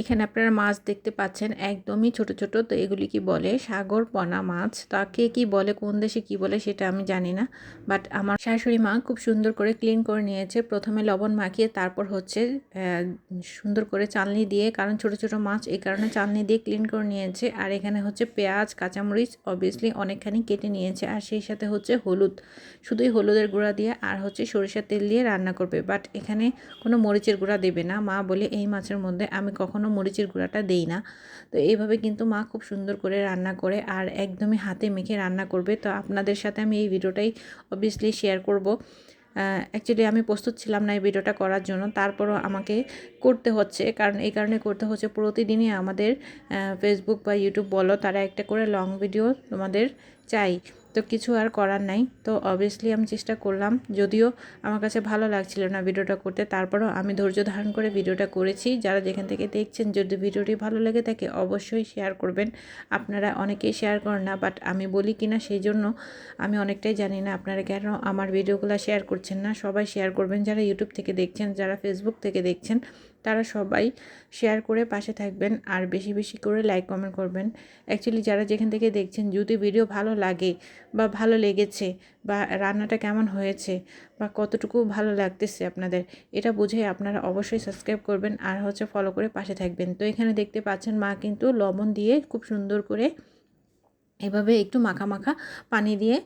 এখানে আপনারা মাছ দেখতে পাচ্ছেন একদমই ছোট ছোট, তো এগুলি কি বলে সাগর পনা মাছ? তা কে কী বলে, কোন দেশে কি বলে সেটা আমি জানি না বাট আমার শাশুড়ি মা খুব সুন্দর করে ক্লিন করে নিয়েছে। প্রথমে লবণ মাখিয়ে তারপর হচ্ছে সুন্দর করে চালনি দিয়ে, কারণ ছোট ছোট মাছ এই কারণে চালনি দিয়ে ক্লিন করে নিয়েছে। আর এখানে হচ্ছে পেঁয়াজ, কাঁচামরিচ অবভিয়াসলি অনেকখানি কেটে নিয়েছে। আর সেই সাথে হচ্ছে হলুদ, শুধুই হলুদের গুঁড়া দিয়ে আর হচ্ছে সরিষার তেল দিয়ে রান্না করবে। বাট এখানে কোনো মরিচের গুঁড়া দেবে না। মা বলে, এই মাছের মধ্যে আমি কখনো মরিচের গুঁড়াটা দেই না। তো এইভাবে কিন্তু মা খুব সুন্দর করে রান্না করে আর একদমই হাতে মেখে রান্না করবে। তো আপনাদের সাথে আমি এই ভিডিওটাই অবভিয়াসলি শেয়ার করব। অ্যাকচুয়ালি আমি প্রস্তুত ছিলাম না এই ভিডিওটা করার জন্য। তারপরও আমাকে করতে হচ্ছে। কারণ এই কারণে করতে হচ্ছে প্রতিদিনই আমাদের ফেসবুক বা ইউটিউব বলো, তারা একটা করে লং ভিডিও তোমাদের চাই। তো কিছু আর করার নাই। তো অবভিয়াসলি আমি চেষ্টা করলাম। যদিও আমার কাছে ভালো লাগছিল না ভিডিওটা করতে, তারপরও আমি ধৈর্য ধারণ করে ভিডিওটা করেছি। যারা যেখান থেকে দেখছেন, যদি ভিডিওটি ভালো লেগে থাকে, অবশ্যই শেয়ার করবেন। আপনারা অনেকেই শেয়ার করেন না বাট আমি বলি কিনা সেই জন্য আমি অনেকটাই জানি না আপনারা কেন আমার ভিডিওগুলো শেয়ার করছেন না। সবাই শেয়ার করবেন। যারা ইউটিউব থেকে দেখছেন, যারা ফেসবুক থেকে দেখছেন তারা সবাই শেয়ার করে পাশে থাকবেন আর বেশি বেশি করে লাইক কমেন্ট করবেন। অ্যাকচুয়ালি যারা যেখান থেকে দেখছেন, যদি ভিডিও ভালো লাগে বা ভালো লেগেছে বা রান্নাটা কেমন হয়েছে বা কতটুকু ভালো লাগতেছে আপনাদের, এটা বুঝে আপনারা অবশ্যই সাবস্ক্রাইব করবেন আর হচ্ছে ফলো করে পাশে থাকবেন। তো এখানে দেখতে পাচ্ছেন মা কিন্তু লবণ দিয়ে খুব সুন্দর করে এভাবে একটু মাখা মাখা পানি দিয়ে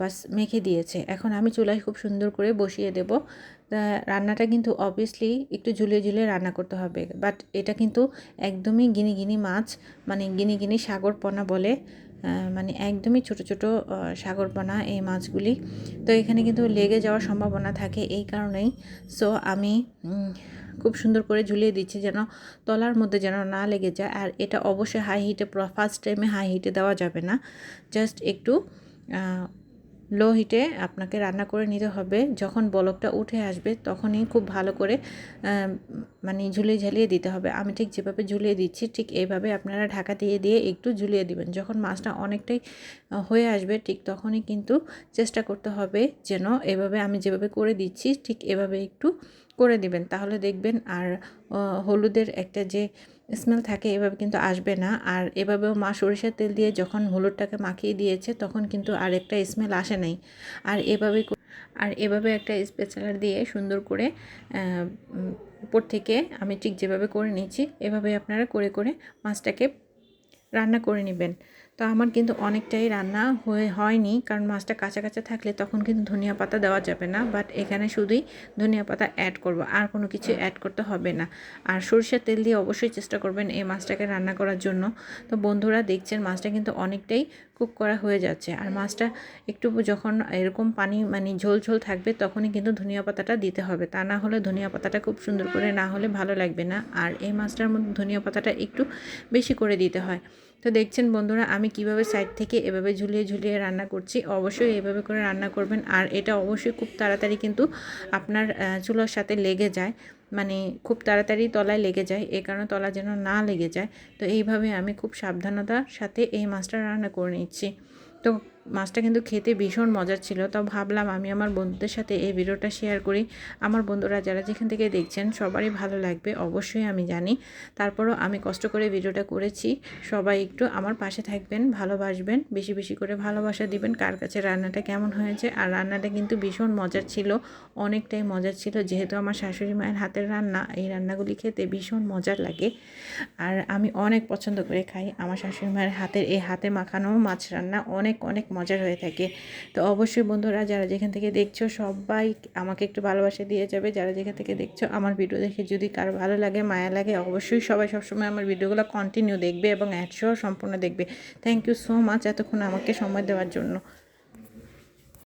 বাস মেখে দিয়েছে। এখন আমি চুলায় খুব সুন্দর করে বসিয়ে দেব। রান্নাটা কিন্তু অবভিয়াসলি একটু ঝুলিয়ে ঝুলিয়ে রান্না করতে হবে। বাট এটা কিন্তু একদমই গিনি গিনি মাছ মানে গিনি গিনি সাগর পোনা বলে। মানে একদমই ছোট ছোট সাগরপানা এই মাছগুলি। তো এখানে কিন্তু লেগে যাওয়ার সম্ভাবনা থাকে এই কারণেই। সো আমি খুব সুন্দর করে ঝুলিয়ে দিচ্ছি যেন তলার মধ্যে যেন না লেগে যায়। আর এটা অবশ্যই হাই হিটে ফার্স্ট টাইমে হাই হিটে দেওয়া যাবে না। জাস্ট একটু লো হিটে আপনাকে রান্না করে নিতে হবে। যখন বলকটা উঠে আসবে তখনই খুব ভালো করে মানে ঝুলিয়ে ঝালিয়ে দিতে হবে। আমি ঠিক যেভাবে ঝুলিয়ে দিচ্ছি ঠিক এইভাবে আপনারা ঢাকা দিয়ে দিয়ে একটু ঝুলিয়ে দিবেন। যখন মাছটা অনেকটাই হয়ে আসবে ঠিক তখনই কিন্তু চেষ্টা করতে হবে যেন এভাবে আমি যেভাবে করে দিচ্ছি ঠিক এভাবে একটু করে দিবেন। তাহলে দেখবেন আর হলুদের একটা যে স্মেল থাকে এভাবে কিন্তু আসবে না। আর এভাবেও মা সরিষার তেল দিয়ে যখন হলুদটাকে মাখিয়ে দিয়েছে, তখন কিন্তু আর একটা স্মেল আসে নাই। আর এভাবে আর এভাবে একটা স্পেশালার দিয়ে সুন্দর করে উপর থেকে আমি ঠিক যেভাবে করে নিয়েছি, এভাবে আপনারা করে করে মাছটাকে রান্না করে নেবেন। তো আমার কিন্তু অনেকটাই রান্না হয়ে, হয়নি। কারণ মাছটা কাঁচা কাঁচা থাকলে তখন কিন্তু ধনিয়া পাতা দেওয়া যাবে না। বাট এখানে শুধুই ধনিয়া পাতা অ্যাড করব। আর কোনো কিছু অ্যাড করতে হবে না। আর সরষের তেল দিয়ে অবশ্যই চেষ্টা করবেন এই মাছটাকে রান্না করার জন্য। তো বন্ধুরা, দেখছেন মাছটা কিন্তু অনেকটাই কুক করা হয়ে যাচ্ছে। আর মাছটা একটু যখন এরকম পানি মানে ঝোল ঝোল থাকবে তখনই কিন্তু ধনিয়া পাতাটা দিতে হবে। তা না হলে ধনিয়া পাতাটা খুব সুন্দর করে না হলে ভালো লাগবে না। আর এই মাছটার মধ্যে ধনিয়া পাতাটা একটু বেশি করে দিতে হয়। তো দেখছেন বন্ধুরা, আমি কীভাবে সাইড থেকে এভাবে ঝুলিয়ে ঝুলিয়ে রান্না করছি। অবশ্যই এভাবে করে রান্না করবেন, আর এটা অবশ্যই খুব তাড়াতাড়ি কিন্তু আপনার চুলোর সাথে লেগে যায়। মানে খুব তাড়াতাড়ি তলায় লেগে যায়, এ কারণে তলা যেন না লেগে যায়। তো এইভাবে আমি খুব সাবধানতার সাথে এই মাছটা রান্না করে নিচ্ছি। তো মাছটা কিন্তু খেতে ভীষণ মজার ছিল। তো ভাবলাম আমি আমার বন্ধুদের সাথে এই ভিডিওটা শেয়ার করি। আমার বন্ধুরা যারা যেখান থেকে দেখছেন, সবারই ভালো লাগবে, অবশ্যই আমি জানি। তারপরও আমি কষ্ট করে ভিডিওটা করেছি। সবাই একটু আমার পাশে থাকবেন, ভালোবাসবেন, বেশি বেশি করে ভালোবাসা দিবেন, কার কাছে রান্নাটা কেমন হয়েছে। আর রান্নাটা কিন্তু ভীষণ মজার ছিল, অনেকটাই মজার ছিল। যেহেতু আমার শাশুড়ি মায়ের হাতের রান্না, এই রান্নাগুলি খেতে ভীষণ মজার লাগে। আর আমি অনেক পছন্দ করে খাই। আমার শাশুড়ি মায়ের হাতের, এই হাতে মাখানো মাছ রান্না অনেক অনেক মজার হয়ে থাকে। তো অবশ্যই বন্ধুরা, যারা যেখান থেকে দেখছ, সবাই আমাকে একটু ভালোবাসা দিয়ে যাবে। যারা যেখান থেকে দেখছ আমার ভিডিও দেখে যদি কার ভালো লাগে, মায়া লাগে, অবশ্যই সবাই সবসময় আমার ভিডিওগুলো কন্টিনিউ দেখবে এবং অ্যাডসহ সম্পূর্ণ দেখবে। থ্যাংক ইউ সো মাচ এতক্ষণ আমাকে সময় দেওয়ার জন্য।